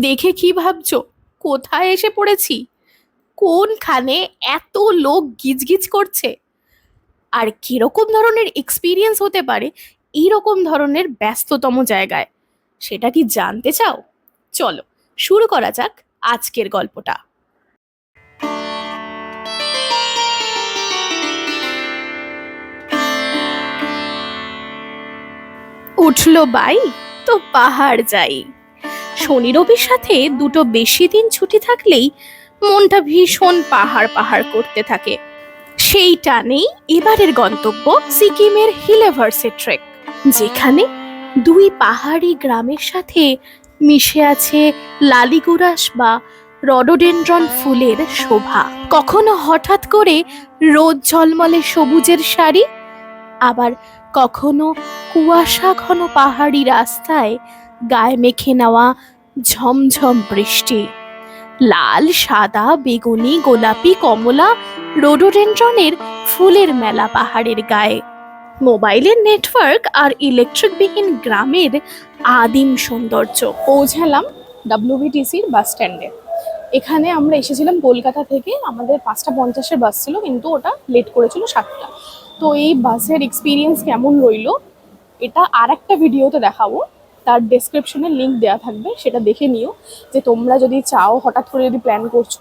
দেখে কি ভাবছ? কোথায় এসে পড়েছি? কোনখানে এত লোক গিজগিজ করছে? আর কীরকম ধরনের এক্সপিরিয়েন্স হতে পারে এইরকম ধরনের ব্যস্ততম জায়গায়? সেটা কি জানতে চাও? চলো, শুরু করা যাক আজকের গল্পটা। উঠল বাই, তো পাহাড় যাই। শনি রবির সাথে দুটো বেশি দিন ছুটি থাকলেই মনটা ভীষণ পাহাড় পাহাড় করতে থাকে। সেই টানেই এবারের গন্তব্য সিকিমের হিলেভার্সে ট্রেক, যেখানে দুই পাহাড়ি গ্রামের সাথে মিশে আছে লালিগুরাস বা রডোডেন্ড্রন ফুলের শোভা। কখনো হঠাৎ করে রোদ ঝলমলে সবুজের শাড়ি, আবার কখনো কুয়াশা ঘন পাহাড়ি রাস্তায় গায়ে মেখে নেওয়া ঝমঝম বৃষ্টি। লাল, সাদা, বেগুনি, গোলাপি, কমলা, রোডোডেন্ড্রনের ফুলের মেলা পাহাড়ের গায়ে। মোবাইলের নেটওয়ার্ক আর ইলেকট্রিক ইলেকট্রিকবিহীন গ্রামের আদিম সৌন্দর্য। পৌঁছালাম ডাব্লিউবিটিসির বাস স্ট্যান্ডে। এখানে আমরা এসেছিলাম কলকাতা থেকে। আমাদের পাঁচটা পঞ্চাশের বাস ছিল, কিন্তু ওটা লেট করেছিল সাতটা। তো এই বাসের এক্সপিরিয়েন্স কেমন রইল, এটা আর একটা ভিডিওতে দেখাবো। তার ডেসক্রিপশনে লিঙ্ক দেওয়া থাকবে, সেটা দেখে নিও যে তোমরা যদি চাও, হঠাৎ করে যদি প্ল্যান করছ,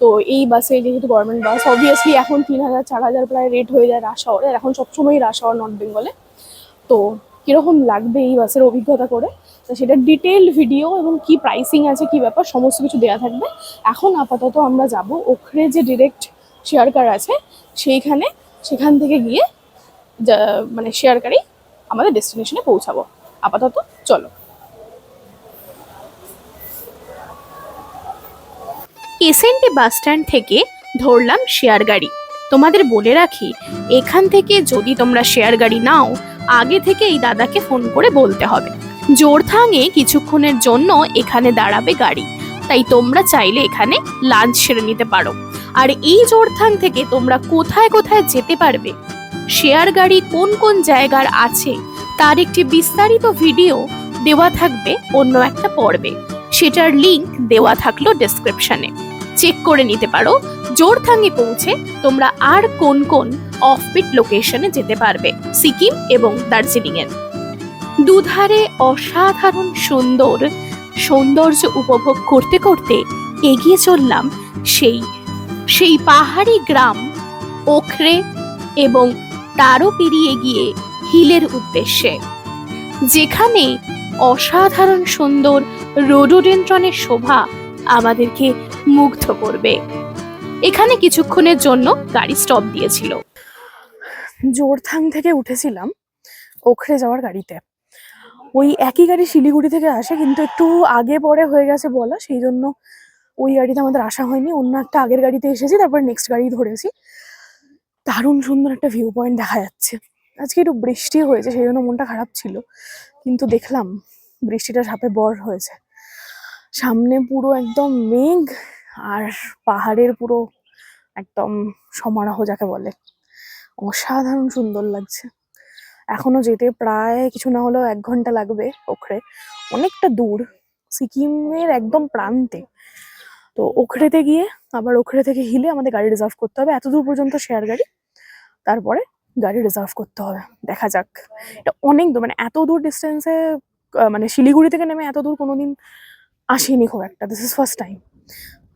তো এই বাসে যেহেতু গভর্নমেন্ট বাস অবভিয়াসলি এখন তিন হাজার, চার হাজার প্রায় রেট হয়ে যায় রাশ আওয়ারে এখন সবসময়ই রাশ আওয়ার নর্থ বেঙ্গলে তো কীরকম লাগবে এই বাসের অভিজ্ঞতা করে? তো সেটা ডিটেল ভিডিও এবং কি প্রাইসিং আছে, কি ব্যাপার, সমস্ত কিছু দেওয়া থাকবে। এখন আপাতত আমরা যাব ওখরে যে ডিরেক্ট শেয়ার কার আছে, সেইখানে, সেখান থেকে গিয়ে মানে শেয়ার কারেই আমাদের ডেস্টিনেশনে পৌঁছাবো। আপাতত চলো। এসএনটি বাস স্ট্যান্ড থেকে ধরলাম শেয়ার গাড়ি। তোমাদের বলে রাখি, এখান থেকে যদি তোমরা শেয়ার গাড়ি নাও, আগে থেকে এই দাদাকে ফোন করে বলতে হবে। জোরথাঙে কিছুক্ষণের জন্য এখানে দাঁড়াবে গাড়ি। তাই তোমরা চাইলে এখানে লাঞ্চ সেরে নিতে পারো। আর এই জোরথাং থেকে তোমরা কোথায় কোথায় যেতে পারবে? শেয়ার গাড়ি কোন কোন জায়গার আছে? তার একটি বিস্তারিত ভিডিও দেওয়া থাকবে অন্য একটা পর্বে। সেটার লিংক দেওয়া থাকল ডেসক্রিপশনে চেক করে নিতে পারো। জোরথাঙ্গে পৌঁছে তোমরা আর কোন কোন অফবিট লোকেশনে যেতে পারবে, সিকিম এবং দার্জিলিং এর দুধারে অসাধারণ সুন্দর সৌন্দর্য উপভোগ করতে করতে এগিয়ে চললাম সেই সেই পাহাড়ি গ্রাম, ওখরে এবং তারও পেরিয়ে গিয়ে হিলের উদ্দেশ্যে। যেখানে অসাধারণ সুন্দর রোডোডেন্ট্রনের শোভা আমাদেরকে মুগ্ধ করবে। এখানে কিছুক্ষণের জন্য গাড়ি স্টপ দিয়েছিল। জোরথাং থেকে উঠেছিলাম ওখরে যাওয়ার গাড়িতে। ওই একই গাড়ি শিলিগুড়ি থেকে আসে, কিন্তু একটু আগে পরে হয়ে গেছে বলা, সেই জন্য ওই গাড়িতে আমাদের আসা হয়নি। অন্য একটা আগের গাড়িতে এসেছি, তারপর নেক্সট গাড়ি ধরেছি। দারুণ সুন্দর একটা ভিউ পয়েন্ট দেখা যাচ্ছে। আজকে একটু বৃষ্টি হয়েছে, সেই জন্য মনটা খারাপ ছিল। কিন্তু দেখলাম বৃষ্টিটা সাপে বর হয়েছে। সামনে পুরো একদম মেঘ আর পাহাড়ের পুরো একদম সমারোহ যাকে বলে। অসাধারণ সুন্দর লাগছে। এখনও যেতে প্রায় কিছু না হলেও এক ঘণ্টা লাগবে ওখরে। অনেকটা দূর, সিকিমের একদম প্রান্তে। তো ওখরেতে গিয়ে, আবার ওখরে থেকে হিলে আমাদের গাড়ি রিজার্ভ করতে হবে। এত দূর পর্যন্ত শেয়ার গাড়ি। তারপরে গাড়ি রিজার্ভ করতে হবে। দেখা যাক। এটা অনেক দূর মানে এত দূর ডিস্টেন্সে মানে শিলিগুড়ি থেকে নেমে এত দূর কোনোদিন আসেনি খুব একটা। দিস ইজ ফার্স্ট টাইম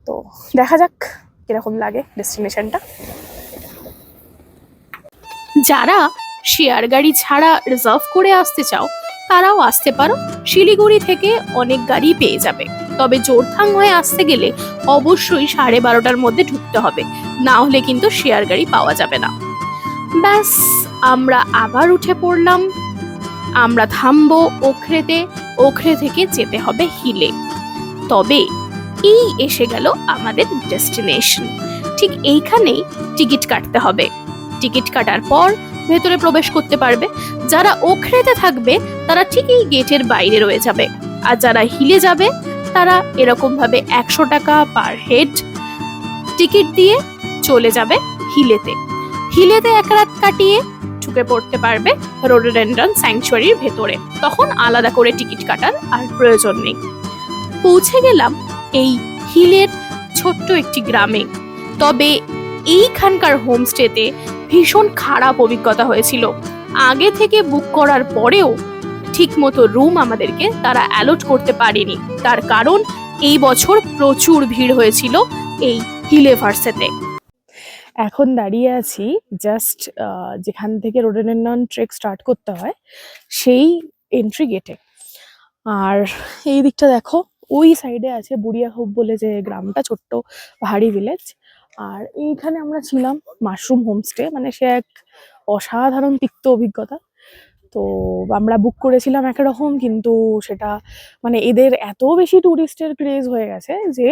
তো দেখা যাক কীরকম লাগে ডেস্টিনেশনটা যারা শেয়ার গাড়ি ছাড়া রিজার্ভ করে আসতে চাও, তারাও আসতে পারো। শিলিগুড়ি থেকে অনেক গাড়ি পেয়ে যাবে। তবে জোরথাং হয়ে আসতে গেলে অবশ্যই সাড়ে বারোটার মধ্যে ঢুকতে হবে। না হলে কিন্তু শেয়ার গাড়ি পাওয়া যাবে না। ব্যাস, আমরা আবার উঠে পড়লাম। আমরা থামবো ওখরেতে ওখরে থেকে যেতে হবে হিলে। তবে এই এসে গেল আমাদের ডেস্টিনেশন। ঠিক এইখানেই টিকিট কাটতে হবে। টিকিট কাটার পর ভেতরে প্রবেশ করতে পারবে। যারা ওখরেতে থাকবে, তারা ঠিক এই গেটের বাইরে রয়ে যাবে। আর যারা হিলে যাবে, তারা এরকমভাবে একশো টাকা পার হেড টিকিট দিয়ে চলে যাবে হিলেতে। হিলেতে এক রাত কাটিয়ে ঢুকে পড়তে পারবে রোডোডেন্ড্রন স্যাংচুয়ারির ভেতরে। তখন আলাদা করে টিকিট কাটার আর প্রয়োজন নেই। পৌঁছে গেলাম এই হিলের ছোট্ট একটি গ্রামে। তবে এইখানকার হোমস্টেতে ভীষণ খারাপ অভিজ্ঞতা হয়েছিল। আগে থেকে বুক করার পরেও ঠিকমতো রুম আমাদেরকে তারা অ্যালট করতে পারেনি। তার কারণ এই বছর প্রচুর ভিড় হয়েছিল এই হিলে ভার্সেতে এখন দাঁড়িয়ে আছি জাস্ট যেখান থেকে রোডেনন ট্রেক স্টার্ট করতে হয়, সেই এন্ট্রি গেটে আর এই দিকটা দেখো, ওই সাইডে আছে বুড়িয়া হোপ বলে যে গ্রামটা, ছোট্ট পাহাড়ি ভিলেজ আর এইখানে আমরা ছিলাম মাশরুম হোমস্টে মানে সে এক অসাধারণ তিক্ত অভিজ্ঞতা। তো আমরা বুক করেছিলাম একরকম কিন্তু সেটা মানে এদের এত বেশি ট্যুরিস্টের ক্রেজ হয়ে গেছে যে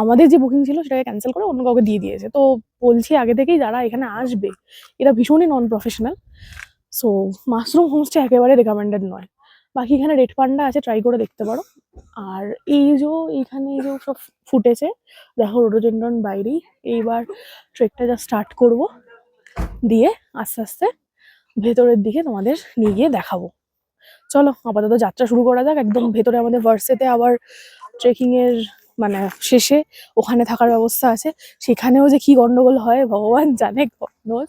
আমাদের যে বুকিং ছিল সেটাকে ক্যান্সেল করে অন্য কাউকে দিয়ে দিয়েছে। তো বলছি আগে থেকেই যারা এখানে আসবে, এরা ভীষণই non professional so mushroom homestay একেবারে রেকমেন্ডেড নয়। বাকি এখানে রেড পান্ডা আছে ট্রাই করে দেখতে পারো। আর এই যে এইখানে এই যে সব ফুটেছে, দেখো রোডোডেন্ড্রন বাইরেই এইবার ট্রেকটা যা স্টার্ট করব, দিয়ে আস্তে আস্তে ভেতরের দিকে তোমাদের নিয়ে গিয়ে দেখাবো। চলো, আপাতত যাত্রা শুরু করা যাক। একদম ভেতরে আমাদের ভার্সেতে আবার ট্রেকিং এর মানে শেষে ওখানে থাকার ব্যবস্থা আছে। সেখানেও যে কি গন্ডগোল হয়, ভগবান জানে knows।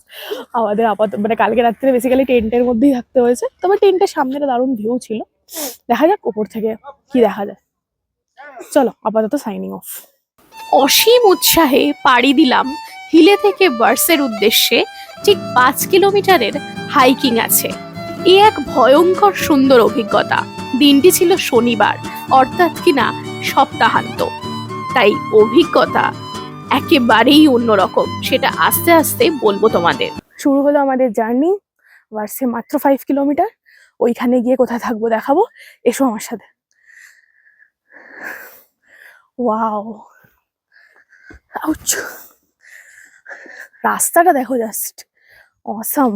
আমাদের আপাত মানে কালকে রাত্রে বেসিক্যালি টেন্টের মধ্যেই থাকতে হয়েছে। তবে টেন্টের সামনে একটা দারুণ ভিউ ছিল। দেখা যাক ওপর থেকে কি দেখা যায়। চলো, আপাতত সাইনিং অফ অসীম উৎসাহে পাড়ি দিলাম হিলে থেকে বার্সের উদ্দেশ্যে। ঠিক পাঁচ কিলোমিটারের হাইকিং আছে। এ এক ভয়ঙ্কর সুন্দর অভিজ্ঞতা। দিনটি ছিল শনিবার। অর্থাৎ কিনা সপ্তাহান্ত। তাই অভিজ্ঞতা একেবারেই অন্যরকম, সেটা আস্তে আস্তে বলব তোমাদের। শুরু হলো আমাদের জার্নি ভার্সে মাত্র ফাইভ কিলোমিটার। ওইখানে গিয়ে কোথায় থাকব দেখাবো, এসো আমার সাথে। ওয়াও। রাস্তাটা দেখো জাস্ট অসাম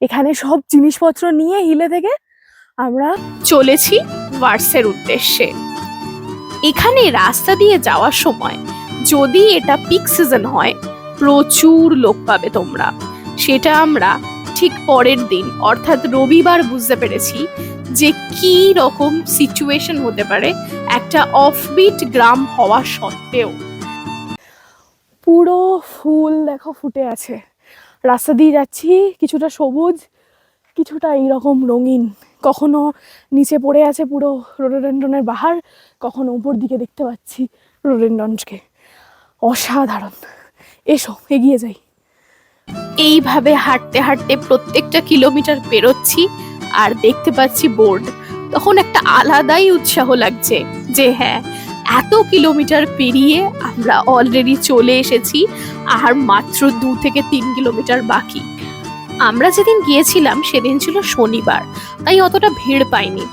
এখানে সব জিনিসপত্র নিয়ে হিলে থেকে আমরা চলেছি ভার্সের উদ্দেশ্যে। এখানে রাস্তা দিয়ে যাওয়ার সময় যদি এটা পিক সিজন হয়, প্রচুর লোক পাবে তোমরা। সেটা আমরা ঠিক পরের দিন, অর্থাৎ রবিবার বুঝতে পেরেছি যে কি রকম সিচুয়েশন হতে পারে একটা অফবিট গ্রাম হওয়া সত্ত্বেও। পুরো ফুল দেখো ফুটে আছে। রাস্তা দিয়ে যাচ্ছি, কিছুটা সবুজ, কিছুটা এইরকম রঙিন। কখনো নিচে পড়ে আছে পুরো রোডোডেন্ড্রনের বাহার, কখনো উপর দিকে দেখতে পাচ্ছি রোডেন্ড্রনকে অসাধারণ। এসো, এগিয়ে যাই। এইভাবে হাঁটতে হাঁটতে প্রত্যেকটা কিলোমিটার পেরোচ্ছি আর দেখতে পাচ্ছি বোর্ড। তখন একটা আলাদাই উৎসাহ লাগছে যে হ্যাঁ এত কিলোমিটার পেরিয়ে আমরা অলরেডি চলে এসেছি, আর মাত্র দু থেকে তিন কিলোমিটার বাকি। আমরা যেদিন গিয়েছিলাম, সেদিন ছিল শনিবার, তাই অতটা ভিড় পাইনি।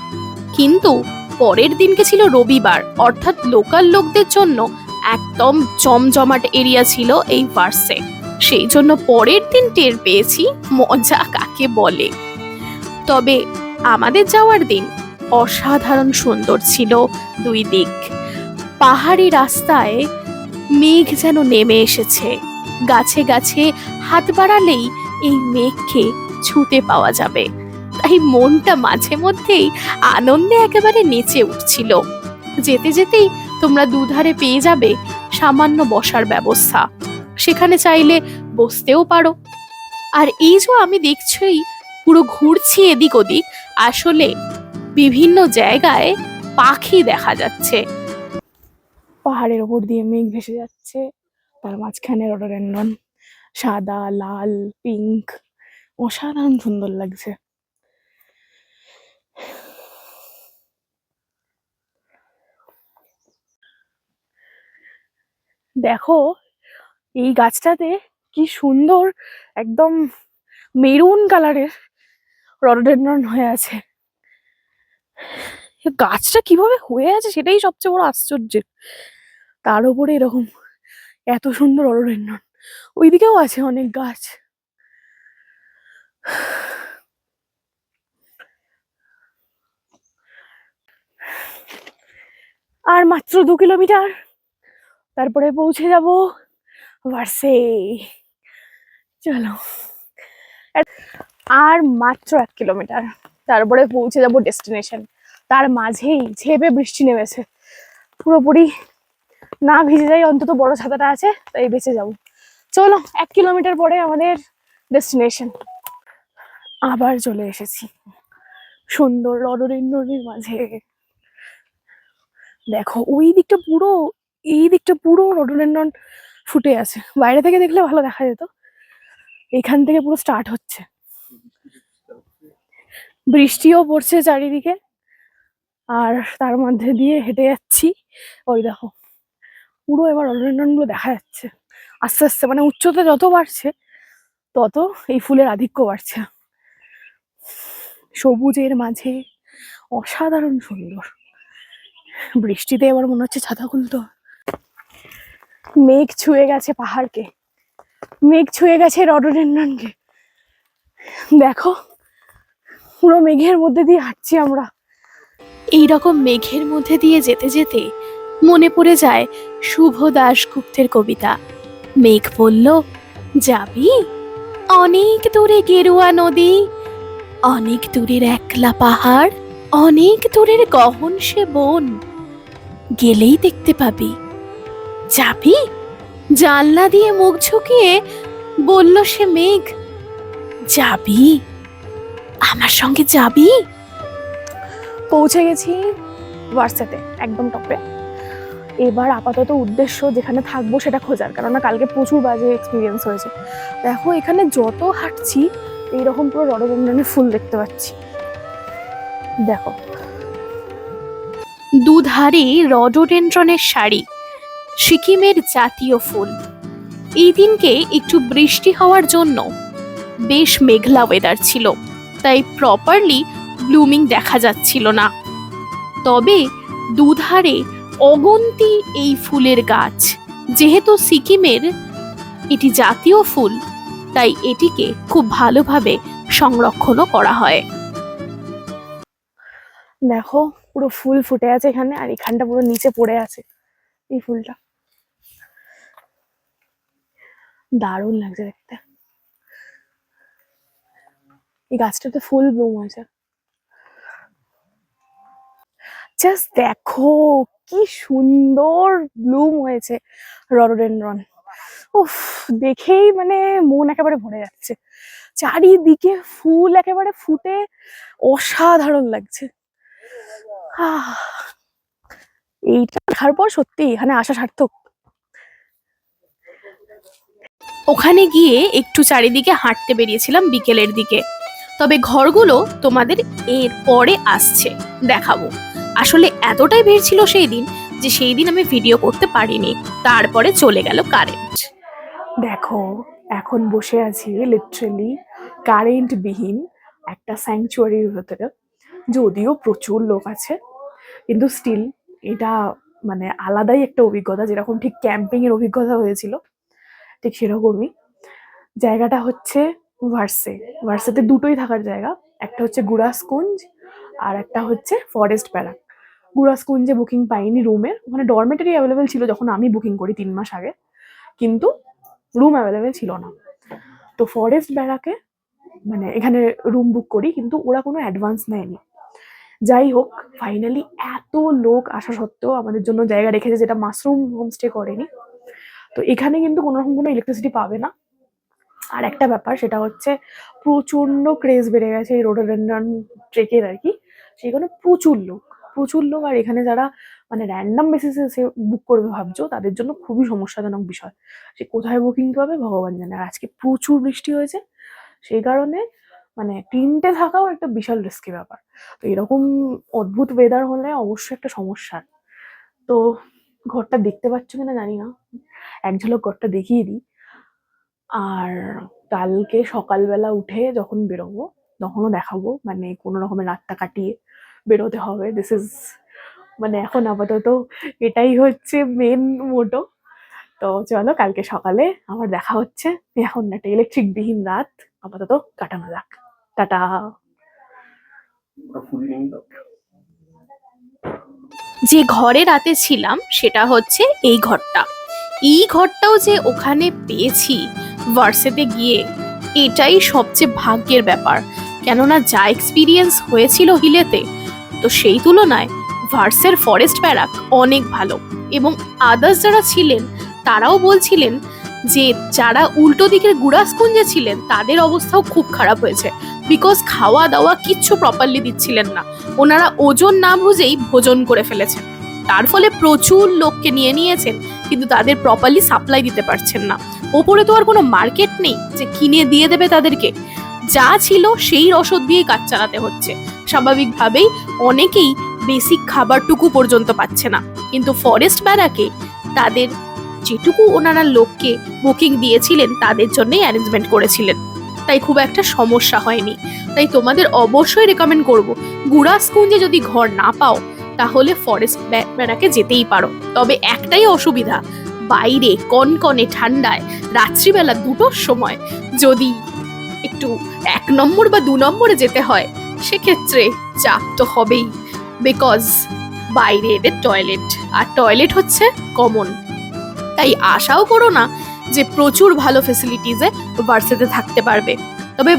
কিন্তু পরের দিনকে ছিল রবিবার, অর্থাৎ লোকাল লোকদের জন্য একদম জমজমাট এরিয়া ছিল এই পার্সে। সেই জন্য পরের দিন টের পেয়েছি, মজা কাকে বলে। তবে আমাদের যাওয়ার দিন অসাধারণ সুন্দর ছিল দুই দিক। পাহাড়ি রাস্তায় মেঘ যেন নেমে এসেছে। গাছে গাছে হাত বাড়ালেই এই মেঘকে ছুতে পাওয়া যাবে। তাই মনটা মাঝে মধ্যেই আনন্দে একেবারে নেচে উঠছিল। যেতে যেতেই তোমরা দুধারে পেয়ে যাবে সামান্য বসার ব্যবস্থা। সেখানে চাইলে বসতেও পারো। আর এই যে আমি দেখছই, পুরো ঘুরছি এদিক ওদিক, আসলে বিভিন্ন জায়গায় পাখি দেখা যাচ্ছে। পাহাড়ের ওপর দিয়ে মেঘ ভেসে যাচ্ছে। তার মাঝখানে রোডোডেন্ড্রন সাদা, লাল পিঙ্ক অসাধারণ সুন্দর লাগছে। দেখো, এই গাছটাতে কি সুন্দর একদম মেরুন কালারের রডোডেন্ড্রন হয়ে আছে। গাছটা কীভাবে হয়ে আছে সেটাই সবচেয়ে বড় আশ্চর্যের তার উপরে এরকম এত সুন্দর রডোডেন্ড্রন ওইদিকেও আছে অনেক গাছ। আর মাত্র দু কিলোমিটার। তারপরে পৌঁছে যাব ভার্সে চলো। আর মাত্র এক কিলোমিটার। তারপরে পৌঁছে যাব ডেস্টিনেশন। তার মাঝেই ঝেপে বৃষ্টি নেমেছে। পুরোপুরি না ভিজে যাই, অন্তত বড় ছাতাটা আছে, তাই বেঁচে যাব। চলো, এক কিলোমিটার পরে আমাদের ডেস্টিনেশন আবার চলে এসেছি। সুন্দর রডরিন্দ্রনির মাঝে। দেখো, ওই দিকটা পুরো, এই দিকটা পুরো রডরিন্দ্রন ফুটে আছে। বাইরে থেকে দেখলে ভালো দেখা যেত। এখান থেকে পুরো স্টার্ট হচ্ছে। বৃষ্টিও পড়ছে চারিদিকে। আর তার মধ্যে দিয়ে হেঁটে যাচ্ছি। ওই দেখো। পুরো এবার রডরিন্ডনগুলো দেখা যাচ্ছে। আস্তে আস্তে মানে উচ্চতা যত বাড়ছে, তত এই ফুলের আধিক্য বাড়ছে। সবুজের মাঝে অসাধারণ সুন্দর। বৃষ্টিতে এবার মনে হচ্ছে ছাতা খুলতে। মেঘ ছুঁয়ে গেছে পাহাড়কে। মেঘ ছুঁয়ে গেছে রডরিন্ডনকে। দেখো, পুরো মেঘের মধ্যে দিয়ে হাঁটছি আমরা। এই রকম মেঘের মধ্যে দিয়ে যেতে যেতে মনে পড়ে যায় শুভ দাশগুপ্তের কবিতা। মেঘ বলল, যাবি? অনেক দূরে গেরুয়া নদী, অনেক দূরের একলা পাহাড়, অনেক দূরের গহন সে বন। গেলেই দেখতে পাবি। যাবি? জানলা দিয়ে মুখ ঝুঁকিয়ে বলল সে মেঘ, যাবি? আমার সঙ্গে যাবি? পৌঁছে গেছি হোয়াটসঅ্যাপে, একদম টপে। এবার আপাতত উদ্দেশ্য যেখানে থাকব সেটা খোঁজার, কেননা কালকে প্রচুর বাজে এক্সপিরিয়েন্স হয়েছে। দেখো, এখানে যত হাঁটছি, এইরকম পুরো রডোডেন্ড্রনের ফুল দেখতে পাচ্ছি। দেখো। দুধারে রডোডেন্ড্রনের শাড়ি, সিকিমের জাতীয় ফুল। এই দিনকে একটু বৃষ্টি হওয়ার জন্য বেশ মেঘলা ওয়েদার ছিল, তাই প্রপারলি ব্লুমিং দেখা যাচ্ছিল না। তবে দুধারে অগন্তি এই ফুলের গাছ। যেহেতু সিকিমের এটি জাতীয় ফুল, তাই এটিকে খুব ভালোভাবে সংরক্ষণও করা হয়। দেখো, পুরো ফুল ফুটে আছে এখানে, আর এখানটা পুরো নিচে পড়ে আছে এই ফুলটা। দারুণ লাগছে দেখতে। এই গাছটাতে ফুল ব্লুম হয়েছে। জাস্ট দেখো, কি সুন্দর ব্লুম হয়েছে রডোডেন্ড্রন উফ, দেখেই মানে মন একেবারে ভরে যাচ্ছে। চারিদিকে ফুল একেবারে ফুটে অসাধারণ লাগছে। এইটা দেখার পর সত্যি এখানে আসা সার্থক। ওখানে গিয়ে একটু চারিদিকে হাঁটতে বেরিয়েছিলাম বিকেলের দিকে। তবে ঘরগুলো তোমাদের এর পরে আসছে, দেখাবো। আসলে এতটাই ভিড় ছিল সেই দিন যে সেই দিন আমি ভিডিও করতে পারিনি। তারপরে চলে গেল কারেন্ট দেখো, এখন বসে আছি লিটারেলি কারেন্ট বিহীন একটা স্যাংচুয়ারির ভেতরে। যদিও প্রচুর লোক আছে, কিন্তু স্টিল এটা মানে আলাদাই একটা অভিজ্ঞতা। যেরকম ঠিক ক্যাম্পিং এর অভিজ্ঞতা হয়েছিল, ঠিক সেরকমই। জায়গাটা হচ্ছে ভার্সে ভার্সেতে দুটোই থাকার জায়গা, একটা হচ্ছে গুড়াসকুঞ্জ আর একটা হচ্ছে ফরেস্ট ব্যারাক গুড়াসকুঞ্জে বুকিং পাইনি রুমের ওখানে ডরমেটারি অ্যাভেলেবেল ছিল যখন আমি বুকিং করি তিন মাস আগে। কিন্তু রুম অ্যাভেলেবেল ছিল না। তো ফরেস্ট ব্যারাকে মানে এখানে রুম বুক করি, কিন্তু ওরা কোনো অ্যাডভান্স নেয়নি। যাই হোক ফাইনালি এত লোক আসা সত্ত্বেও আমাদের জন্য জায়গা রেখেছে যেটা মাশরুম হোমস্টে করেনি। তো এখানে কিন্তু কোনো রকম কোনো ইলেকট্রিসিটি পাবে না। আর একটা ব্যাপার, সেটা হচ্ছে প্রচণ্ড ক্রেজ বেড়ে গেছে এই রোডোডেন্ড্রন ট্রেকের আর কি। সেখানে প্রচুর লোক। প্রচুর লোক আর এখানে যারা মানে র্যান্ডাম বেসিসে এসে বুক করবে ভাবছ, তাদের জন্য খুবই সমস্যাজনক বিষয়। সে কোথায় বুকিং পাবে ভগবান জানে। আর আজকে প্রচুর বৃষ্টি হয়েছে, সেই কারণে মানে তিনটে থাকাও একটা বিশাল রিস্কি ব্যাপার। তো এরকম অদ্ভুত ওয়েদার হলে অবশ্যই একটা সমস্যা। তো ঘরটা দেখতে পাচ্ছ কিনা জানি না। এক ঝলক ঘরটা দেখিয়ে দিই। আর কালকে সকালবেলা উঠে যখন বেরোবো, তখনও দেখাবো মানে কোনো রকমের রাতটা কাটিয়ে বেরোতে হবে। দিস ইজ মানে এখন আপাতত এটাই হচ্ছে মেন মোটো তো চলো কালকে সকালে আমার দেখা হচ্ছে। এখন একটা ইলেকট্রিক বিহীন রাত। আপাতত কাটানো যাক। টাটা। যে ঘরে রাতে ছিলাম, সেটা হচ্ছে এই ঘরটা। এই ঘরটাও যে ওখানে পেয়েছি ভার্সেতে গিয়ে, এটাই সবচেয়ে ভাগ্যের ব্যাপার। কেননা যা এক্সপিরিয়েন্স হয়েছিল হিলেতে তো সেই তুলনায় ভার্সের ফরেস্ট ব্যারাক অনেক ভালো এবং আদার্স যারা ছিলেন, তারাও বলছিলেন যে যারা উল্টো দিকের গুড়াসকুঞ্জে ছিলেন, তাদের অবস্থাও খুব খারাপ হয়েছে বিকজ খাওয়া দাওয়া কিচ্ছু প্রপারলি দিচ্ছিলেন না। ওনারা ওজন না বুঝেই ভোজন করে ফেলেছেন। তার ফলে প্রচুর লোককে নিয়ে নিয়েছেন, কিন্তু তাদের প্রপারলি সাপ্লাই দিতে পারছেন না। ওপরে তো আর কোনো মার্কেট নেই যে কিনে দিয়ে দেবে তাদেরকে। যা ছিল সেই রসদ দিয়ে কাজ চালাতে হচ্ছে। স্বাভাবিকভাবেই অনেকেই বেসিক খাবারটুকু পর্যন্ত পাচ্ছে না। কিন্তু ফরেস্ট ব্যারাকে তাদের যেটুকু ওনারা লোককে বুকিং দিয়েছিলেন, তাদের জন্যই অ্যারেঞ্জমেন্ট করেছিলেন। তাই খুব একটা সমস্যা হয়নি। তাই তোমাদের অবশ্যই রেকমেন্ড করব গুড়াসকুঞ্জে যদি ঘর না পাও, তাহলে ফরেস্ট ব্যারাকে যেতেই পারো। তবে একটাই অসুবিধা, বাইরে কনকনে ঠান্ডায় রাত্রিবেলা দুটোর সময় যদি একটু এক নম্বর বা দু নম্বরে যেতে হয়, সেক্ষেত্রে চাপ তো হবেই। বিকজ বাইরে এদের টয়লেট আর টয়লেট হচ্ছে কমন তাই আশাও করো না যে প্রচুর ভালো ফেসিলিটিসে ভার্সেতে থাকতে পারবে। তবে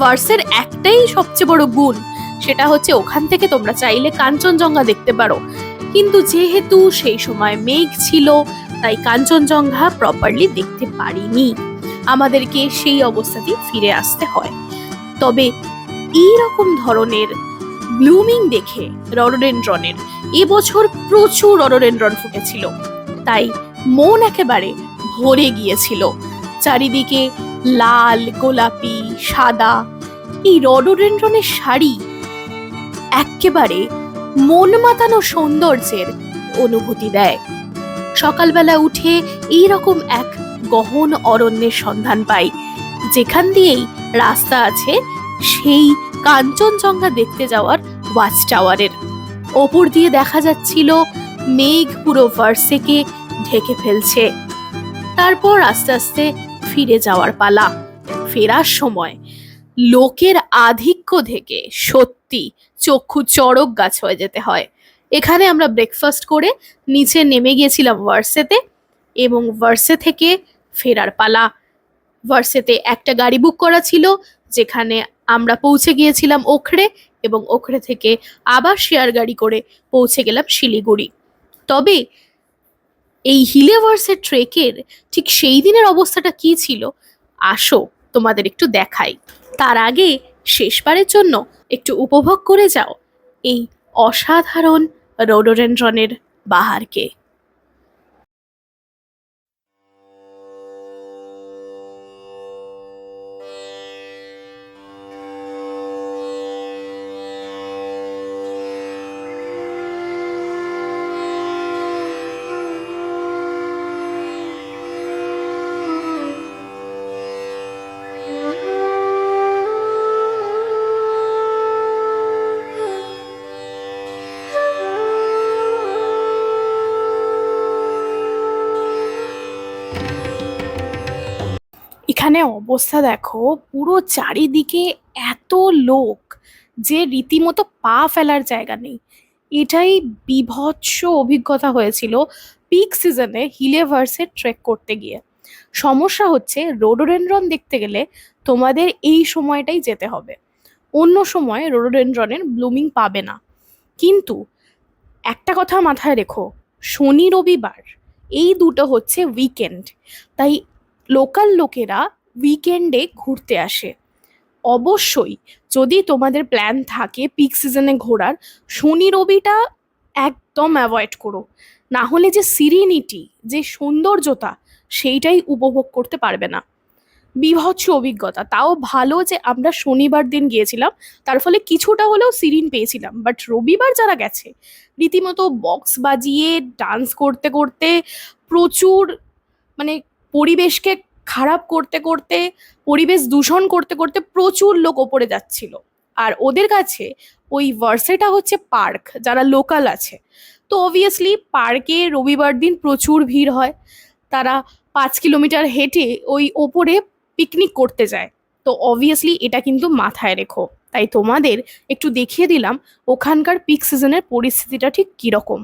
ভার্সের একটাই সবচেয়ে বড় গুণ, সেটা হচ্ছে ওখান থেকে তোমরা চাইলে কাঞ্চনজঙ্ঘা দেখতে পারো। কিন্তু যেহেতু সেই সময় মেঘ ছিল, তাই কাঞ্চনজঙ্ঘা প্রপারলি দেখতে পারিনি। আমাদেরকে সেই অবস্থাতেই ফিরে আসতে হয়। তবে এই রকম ধরনের ব্লুমিং দেখে রডোডেন্ড্রনের এবছর প্রচুর রডোডেন্ড্রন ফুটেছিল। তাই মন একেবারে ভরে গিয়েছিল। চারিদিকে লাল, গোলাপি, সাদা এই রডোডেন্ড্রনের শাড়ি একেবারে মন মাতানো সৌন্দর্যের অনুভূতি দেয়। সকালবেলা উঠে এই রকম এক গহন অরণ্যের সন্ধান পাই। যেখান দিয়েই রাস্তা আছে, সেই কাঞ্চনজঙ্ঘা দেখতে যাওয়ার ওয়াচ টাওয়ারের। ওপর দিয়ে দেখা যাচ্ছিল, মেঘ পুরো ভার্সেকে ঢেকে ফেলছে। তারপর আস্তে আস্তে ফিরে যাওয়ার পালা, ফেরার সময়। লোকের আধিক্য থেকে সত্যি চক্ষু চড়ক গাছ হয়ে যেতে হয়। এখানে আমরা ব্রেকফাস্ট করে নিচে নেমে গিয়েছিলাম ভার্সেতে এবং ভার্সে থেকে ফেরার পালা। ভার্সেতে একটা গাড়ি বুক করা ছিল, যেখানে আমরা পৌঁছে গিয়েছিলাম ওখড়ে এবং ওখড়ে থেকে আবার শেয়ার গাড়ি করে পৌঁছে গেলাম শিলিগুড়ি। তবে এই হিলেভার্সের ট্রেকের ঠিক সেই দিনের অবস্থাটা কি ছিল? আসো, তোমাদের একটু দেখাই। তার আগে শেষবারের জন্য একটু উপভোগ করে যাও এই অসাধারণ রোডোডেন্ড্রনের বাহারকে। অবস্থা দেখো, পুরো চারিদিকে এত লোক যে রীতিমতো পা ফেলার জায়গা নেই। এটাই বিভৎস অভিজ্ঞতা হয়েছিল পিক সিজনে হিলেভার্সে ট্রেক করতে গিয়ে। সমস্যা হচ্ছে রোডোডেন্ড্রন দেখতে গেলে তোমাদের এই সময়টাই যেতে হবে। অন্য সময় রোডোডেন্ড্রনের ব্লুমিং পাবে না। কিন্তু একটা কথা মাথায় রেখো, শনি রবিবার, এই দুটো হচ্ছে উইকেন্ড তাই লোকাল লোকেরা উইকেন্ডে ঘুরতে আসে। অবশ্যই যদি তোমাদের প্ল্যান থাকে পিক সিজনে ঘোরার, শনি, রবিটা একদম অ্যাভয়েড করো। না হলে যে সিরিনিটি যে সৌন্দর্যতা, সেইটাই উপভোগ করতে পারবে না। বিভৎস অভিজ্ঞতা। তাও ভালো যে আমরা শনিবার দিন গিয়েছিলাম, তার ফলে কিছুটা হলেও সিরিন পেয়েছিলাম। বাট রবিবার যারা গেছে, রীতিমতো বক্স বাজিয়ে ডান্স করতে করতে প্রচুর মানে পরিবেশকে খারাপ করতে করতে, পরিবেশ দূষণ করতে করতে প্রচুর লোক ওপরে যাচ্ছিল। আর ওদের কাছে ওই ভার্সেটা হচ্ছে পার্ক, যারা লোকাল আছে। তো অবভিয়াসলি পার্কে রবিবার দিন প্রচুর ভিড় হয়। তারা পাঁচ কিলোমিটার হেঁটে ওই ওপরে পিকনিক করতে যায়। তো অবভিয়াসলি এটা কিন্তু মাথায় রেখো। তাই তোমাদের একটু দেখিয়ে দিলাম, ওখানকার পিক সিজনের পরিস্থিতিটা ঠিক কীরকম।